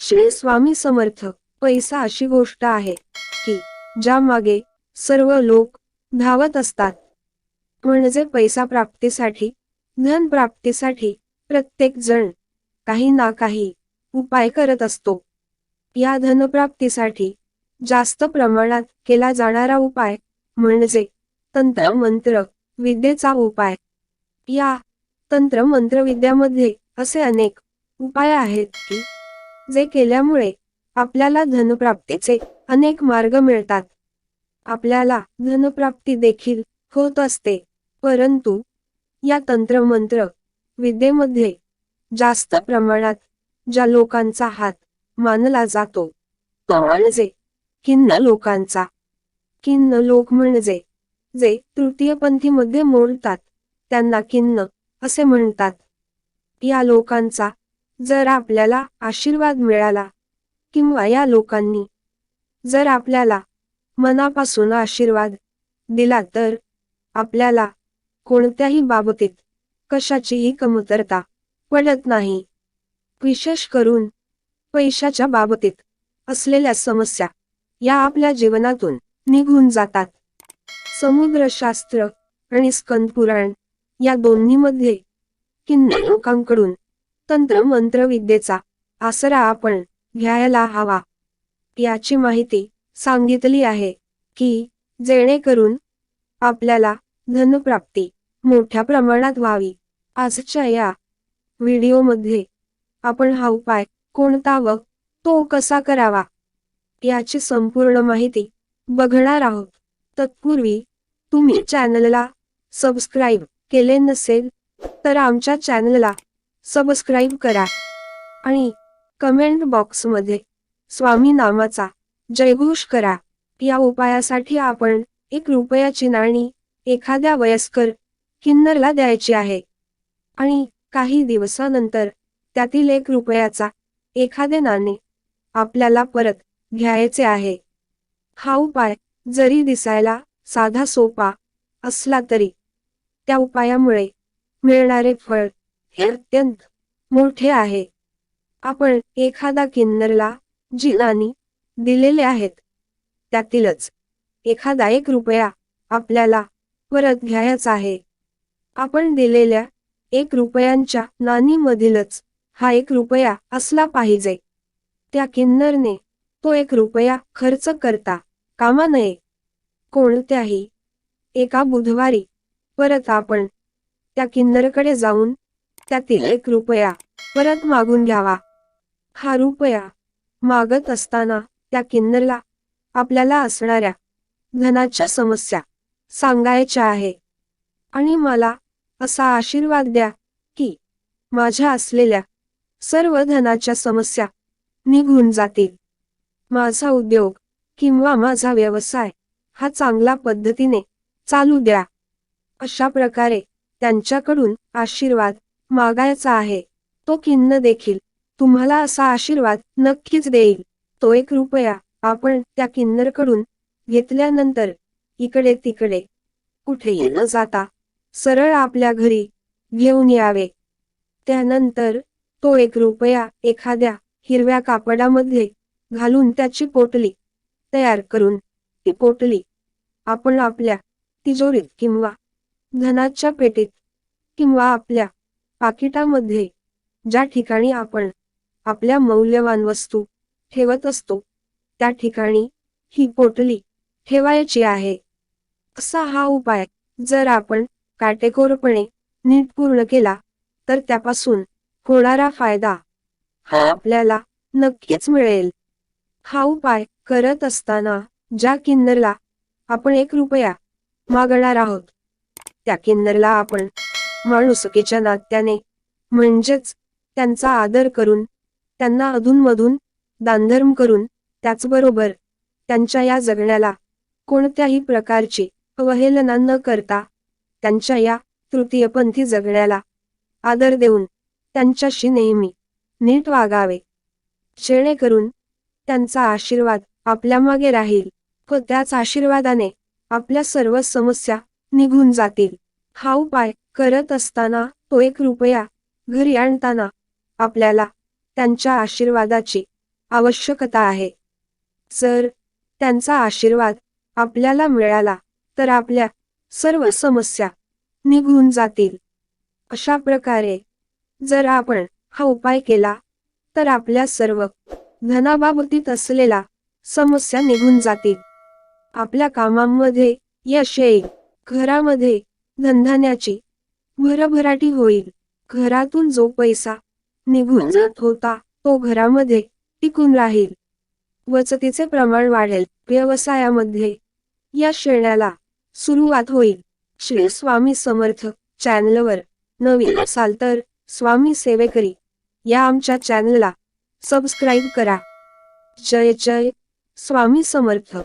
श्री स्वामी समर्थ पैसा अशी गोष्ट आहे की ज्या मागे सर्व लोक धावत असतात. म्हणजे पैसा प्राप्तीसाठी धन प्राप्तीसाठी प्रत्येक जण काही ना काही उपाय करत असतो. या धनप्राप्तीसाठी जास्त प्रमाणात केला जाणारा उपाय म्हणजे तंत्र मंत्र विद्येचा उपाय. या तंत्र मंत्र विद्यामध्ये असे अनेक उपाय आहेत की जे केल्यामुळे आपल्याला धनप्राप्तीचे अनेक मार्ग मिळतात. आपल्याला धनप्राप्ती देखील होत असते. परंतु या तंत्रमंत्र विद्येमध्ये जास्त प्रमाणात ज्या लोकांचा हात मानला जातो तो म्हणजे खिन्न लोकांचा. खिन्न लोक म्हणजे जे तृतीयपंथीमध्ये मोडतात त्यांना किन्न असे म्हणतात. या लोकांचा जर आपल्याला आशीर्वाद मिळाला किंवा या लोकांनी जर आपल्याला मनापासून आशीर्वाद दिला तर आपल्याला कोणत्याही बाबतीत कशाचीही कमतरता पडत नाही. विशेष करून पैशाच्या बाबतीत असलेल्या समस्या या आपल्या जीवनातून निघून जातात. समुद्रशास्त्र आणि स्कंदपुराण या दोन्हीमध्ये किन्न लोकांकडून तंत्र मंत्र विद्येचा आसरा आपण घ्यायला हवा. याची माहिती सांगितली आहे की जेणेकरून आपल्याला धनप्राप्ती मोठ्या प्रमाणात व्हावी. आजच्या या व्हिडिओमध्ये आपण हा उपाय कोणता व तो कसा करावा याची संपूर्ण माहिती बघणार आहोत. तत्पूर्वी तुम्ही चॅनलला सबस्क्राईब केले नसेल तर आमच्या चॅनलला सबस्क्राईब करा. आणि कमेंट बॉक्समध्ये स्वामी नामाचा जयघोष करा. या उपायासाठी आपण एक रुपयाची नाणी एखाद्या वयस्कर किन्नरला द्यायची आहे. आणि काही दिवसानंतर त्यातील एक रुपयाचा एखादे नाणे आपल्याला परत घ्यायचे आहे. हा उपाय जरी दिसायला साधा सोपा असला तरी त्या उपायामुळे मिळणारे फळ हे अत्यंत मोठे आहे. आपण एखादा किन्नरला जी नाणी दिलेले आहेत. त्यातीलच एखादा एक रुपया आपल्याला परत घ्यायचा आहे. आपण दिलेल्या एक रुपयांच्या नाणीमधीलच हा एक रुपया असला पाहिजे. त्या किन्नरने तो एक रुपया खर्च करता कामा नये. कोणत्याही एका बुधवारी परत आपण त्या किन्नरकडे जाऊन त्यातील एक रुपया. परत मागून घ्यावा. हा रुपया मागत असताना त्या किन्नरला आपल्याला असणाऱ्या धनाच्या समस्या सांगायच्या आहे. आणि मला असा आशीर्वाद द्या की माझ्या असलेल्या सर्व धनाच्या समस्या निघून जातील. माझा उद्योग किंवा माझा व्यवसाय हा चांगला पद्धतीने चालू द्या. अशा प्रकारे त्यांच्याकडून आशीर्वाद मागायचा आहे. तो किन्न देखील. तुम्हाला असा आशीर्वाद नक्कीच देईल. तो एक रुपया आपण त्या किन्नरकडून घेतल्यानंतर इकडे तिकडे कुठेही न जाता सरळ आपल्या घरी घेऊन यावे. त्यानंतर तो एक रुपया एखाद्या हिरव्या कापडामध्ये घालून त्याची पोटली तयार करून ती पोटली आपण आपल्या तिजोरीत किंवा धनाच्या पेटीत किंवा आपल्या पाकिटामध्ये ज्या ठिकाणी आपण आपल्या मौल्यवान वस्तू ठेवत असतो त्या ठिकाणी ही पोटली ठेवायची आहे. असा हा उपाय जर आपण काटेकोरपणे नीट पूर्ण केला तर त्यापासून होणारा फायदा हा आपल्याला नक्कीच मिळेल. हा उपाय करत असताना ज्या किन्नरला आपण एक रुपया मागणार आहोत त्या किन्नरला आपण माणुसकीच्या नात्याने. म्हणजेच त्यांचा आदर करून त्यांना अधूनमधून दानधर्म करून त्याचबरोबर त्यांच्या या जगण्याला कोणत्याही प्रकारची अवहेलना न करता त्यांच्या या तृतीयपंथी जगण्याला आदर देऊन त्यांच्याशी नेहमी नीट वागावे. जेणेकरून त्यांचा आशीर्वाद आपल्या मागे राहील व त्याच आशीर्वादाने आपल्या सर्व समस्या निघून जातील. हा उपाय करत असताना तो एक रुपया घरी आणताना आपल्याला त्यांच्या आशीर्वादाची आवश्यकता आहे. जर त्यांचा आशीर्वाद आपल्याला मिळाला तर आपल्या सर्व समस्या निघून जातील. अशा प्रकारे जर आपण हा उपाय केला तर आपल्या सर्व धनाबाबतीत असलेला समस्या निघून जातील. आपल्या कामांमध्ये यश येईल घरामध्ये धनधान्याची भरभराटी होईल. घरातून जो पैसा निघून जात होता तो घरामध्ये टिकून राहील. वचतीचे प्रमाण वाढेल. व्यवसायामध्ये या श्रेण्याला सुरुवात होईल. श्री स्वामी समर्थ चॅनलवर नवीन असाल तर स्वामी सेवेकरी या आमच्या चॅनलला सबस्क्राईब करा. जय जय. स्वामी समर्थ.